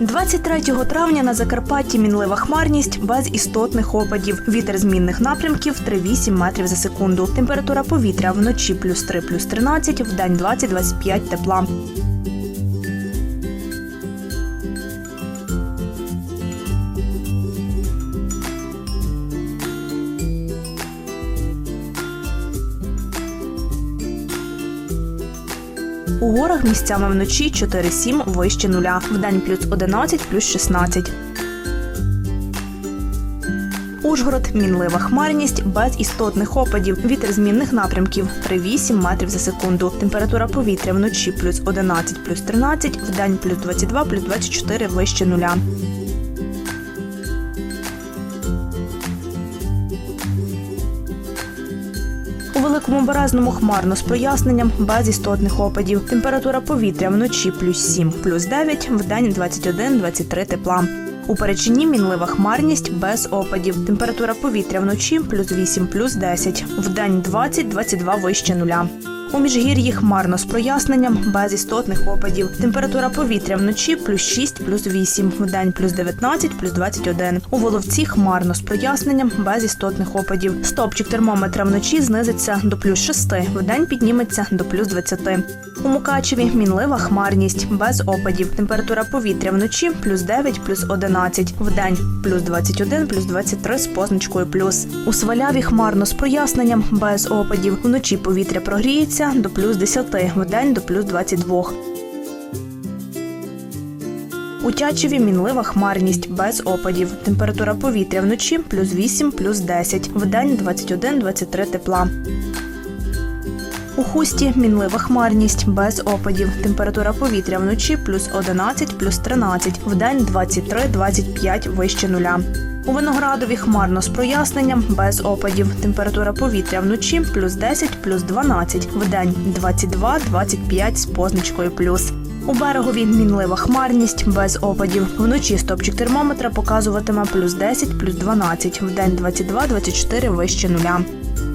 23 травня на Закарпатті мінлива хмарність без істотних опадів. Вітер змінних напрямків 3,8 метрів за секунду. Температура повітря вночі плюс 3, плюс 13, вдень 20-25 тепла. У горах місцями вночі 4-7 вище нуля. Вдень плюс 11, плюс 16. Ужгород мінлива хмарність без істотних опадів. Вітер змінних напрямків 3-8 метрів за секунду. Температура повітря вночі плюс 11, плюс 13, вдень плюс 22, плюс 24 вище нуля. Великому березному хмарно з проясненням без істотних опадів. Температура повітря вночі плюс 7, плюс 9, вдень 21-23 тепла. У перечині мінлива хмарність без опадів. Температура повітря вночі плюс 8, плюс 10, вдень 20-22 вище нуля. У міжгір'ї хмарно з проясненням без істотних опадів. Температура повітря вночі плюс 6, плюс 8, вдень плюс 19, плюс 21. У Воловці хмарно з проясненням без істотних опадів. Стопчик термометра вночі знизиться до плюс 6, вдень підніметься до плюс 20. У Мукачеві мінлива хмарність без опадів. Температура повітря вночі плюс 9, плюс 11, вдень плюс 21, плюс 23 з позначкою плюс. У Сваляві хмарно з проясненням без опадів. Вночі повітря прогріється до плюс 10, вдень до плюс 22. У Тячеві мінлива хмарність без опадів. Температура повітря вночі плюс 8, плюс 10, вдень 21-23 тепла. У хусті мінлива хмарність без опадів. Температура повітря вночі плюс 11, плюс 13, вдень 23-25 вище нуля. У виноградові хмарно з проясненням без опадів. Температура повітря вночі плюс 10, плюс 12, вдень 22-25 з позначкою плюс. У берегові мінлива хмарність без опадів. Вночі стопчик термометра показуватиме плюс 10, плюс 12, вдень 22-24 вище нуля.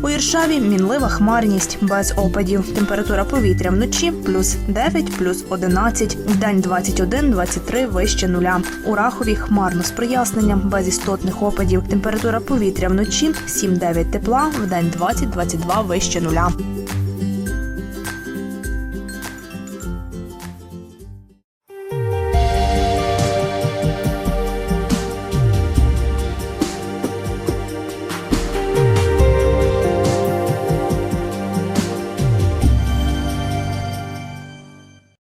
У Іршаві мінлива хмарність без опадів. Температура повітря вночі плюс 9, плюс 11, вдень 21-23 вище нуля. У Рахові хмарно з проясненням без істотних опадів. Температура повітря вночі 7-9 тепла, вдень 20-22 вище нуля.